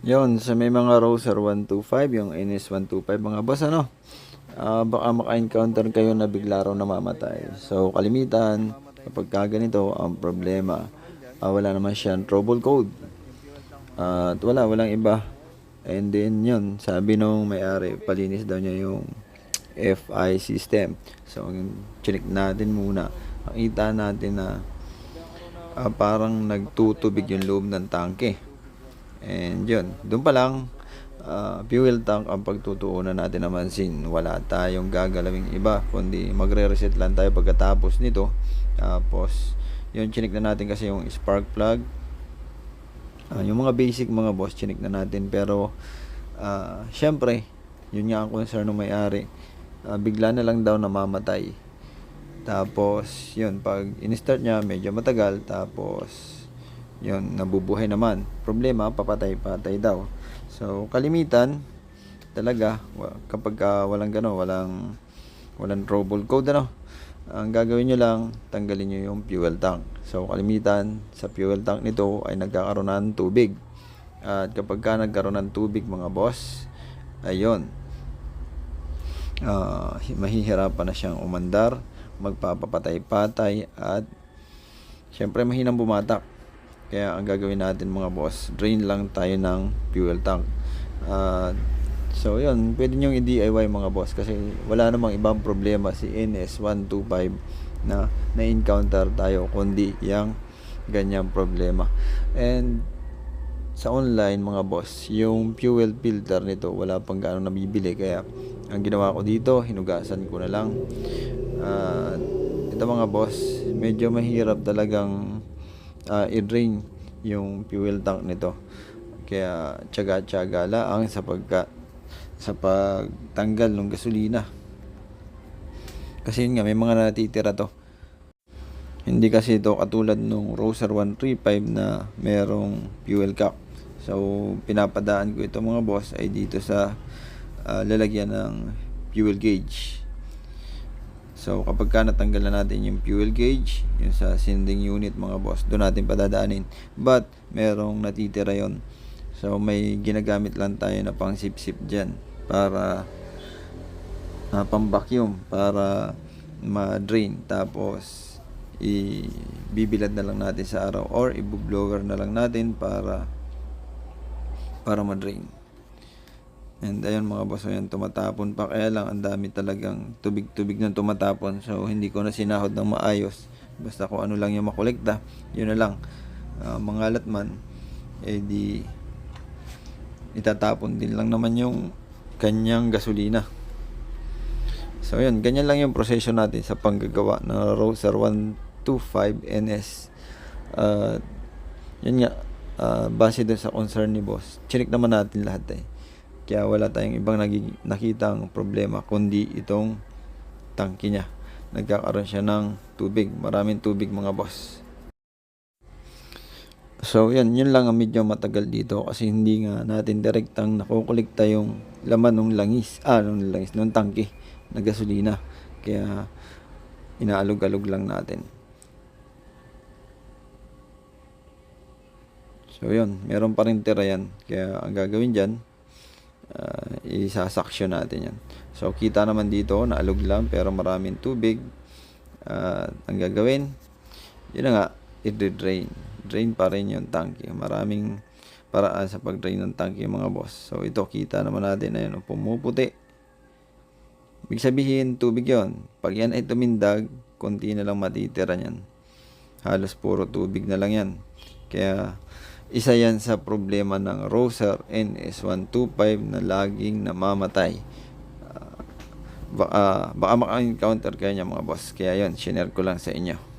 Yun, sa may mga Roser 125, yung NS 125, mga boss, ano? Ah, baka maka-encounter kayo na bigla raw namamatay. So, kalimitan, kapag ka ganito, ang problema, ah, wala naman siyang trouble code. At wala, walang iba. And then, yun, sabi nung may-ari, palinis daw niya yung FI system. So, chinik natin muna. Makita natin na ah, parang nagtutubig yung loob ng tangke. And yun, doon pa lang, ah, fuel tank ang pagtutuunan natin naman sin wala tayong gagalawing iba, kundi magre-reset lang tayo pagkatapos nito. Tapos, yun, chinik na natin kasi yung spark plug. Ah, yung mga basic mga boss, chinik na natin. Pero, ah, syempre, yun nga ang concern ng may-ari. Ah, bigla na lang daw namamatay. Tapos, yun, pag in-start niya, medyo matagal. Tapos, yun, nabubuhay naman. Problema, papatay-patay daw. So, kalimitan, talaga, kapag ah, walang gano, walang, walang trouble code, ano, ang gagawin nyo lang, tanggalin nyo yung fuel tank. So, kalimitan, sa fuel tank nito ay nagkakaroon ng tubig. At kapag ka nagkaroon ng tubig, mga boss, ayun, ah, mahihirapan na siyang umandar, magpapapatay-patay, at syempre mahinang bumatak. Kaya ang gagawin natin mga boss, drain lang tayo ng fuel tank. At so yun, pwede nyo i-DIY mga boss kasi wala namang ibang problema si NS125 na na-encounter tayo kundi yung ganyang problema. And sa online mga boss, yung fuel filter nito wala pang gaano nabibili kaya ang ginawa ko dito, hinugasan ko na lang. At ito mga boss, medyo mahirap talagang ah, i-drain yung fuel tank nito. Kaya tiyaga-tiyaga lang sa pagka sa pagtanggal ng gasolina. Kasi yun nga, may mga natitira to. Hindi kasi ito katulad nung Roser 135 na merong fuel cap. So, pinapadaan ko ito mga boss ay dito sa ah, lalagyan ng fuel gauge. So, kapag ka natanggal na natin yung fuel gauge, yung sa sending unit mga boss, doon natin padadaanin. But, merong natitira yon So, may ginagamit lang tayo na pang sip-sip para uh, pang vacuum para ma-drain tapos i-bibilad na lang natin sa araw or i-blower na lang natin para para ma-drain. And ayun mga boss, ayun, tumatapon pa. Kaya lang, ang dami talagang tubig-tubig na tumatapon. So, hindi ko na sinahod ng maayos. Basta kung ano lang yung makolekta, yun na lang. Ah, mangalat man, eh di, itatapon din lang naman yung kanyang gasolina. So, yun, ganyan lang yung proseso natin sa panggagawa ng Roser 125 NS. Uh, yun nga, ah, base dun sa concern ni boss, chinik naman natin lahat eh. Kaya wala tayong ibang nagig- nakitang problema kundi itong tangki niya. Nagkakaroon siya ng tubig. Maraming tubig mga boss. So yan, yun lang ang medyo matagal dito kasi hindi nga natin direktang nakukulikta yung laman ng langis, ah, ng langis, ng tangki na gasolina. Kaya inaalog-alog lang natin. So yun, meron pa rin tira yan. Kaya ang gagawin dyan, uh, isasaksyon natin yan. So, kita naman dito, naalog lang, pero maraming tubig. At ang gagawin, yun na nga, i-drain. Drain pa rin yung tanke. Maraming paraan sa pag-drain ng tanke mga boss. So, ito, kita naman natin na yun, pumuputi. Ibig sabihin, tubig yon Pag yan ay tumindag, konti na lang matitira niyan. Halos puro tubig na lang yan. Kaya, isa yan sa problema ng Roser NS125 na laging namamatay. Uh, baka, baka maka-encounter kayo niya mga boss. Kaya yun, shinare ko lang sa inyo.